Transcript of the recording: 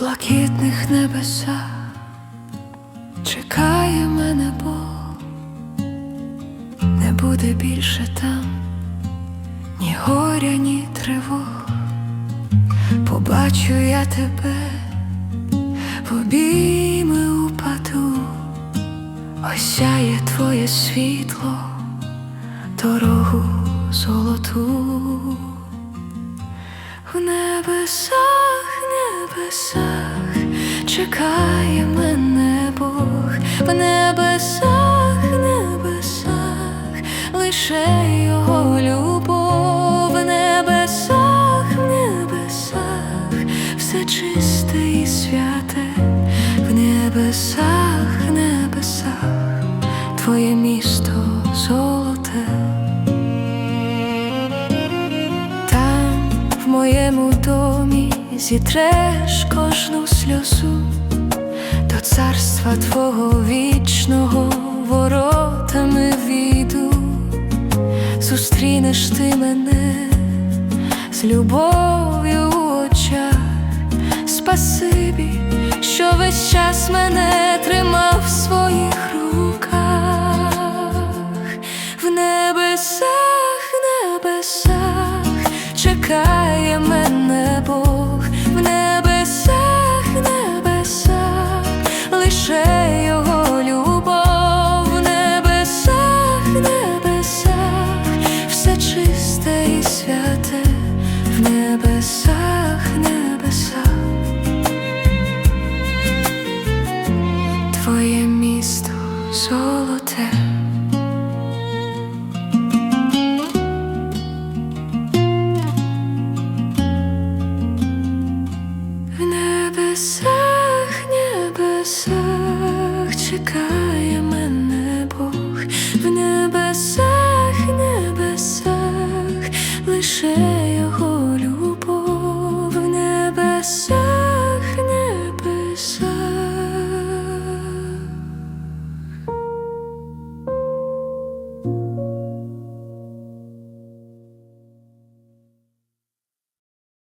блакитних небесах чекає мене Бог, не буде більше там ні горя, ні тривог. Побачу я тебе, в обійми упаду, осяє твоє світло, дорогу золоту в небесах небесах. Чекає мене Бог, в небесах, небесах. Лише його любов, в небесах, небесах. Все чисте і святе, в небесах моєму домі, зітреш кожну сльозу до царства Твого вічного воротами війду, зустрінеш ти мене з любов'ю у очах, спасибі, що весь час мене тримав в своїх руках, в небесах, небесах чекає. Тримає мене Бог в небесах, небесах лише. небесах, небесах чекає мене Бог, в небесах, небесах, лише його любов в небесах.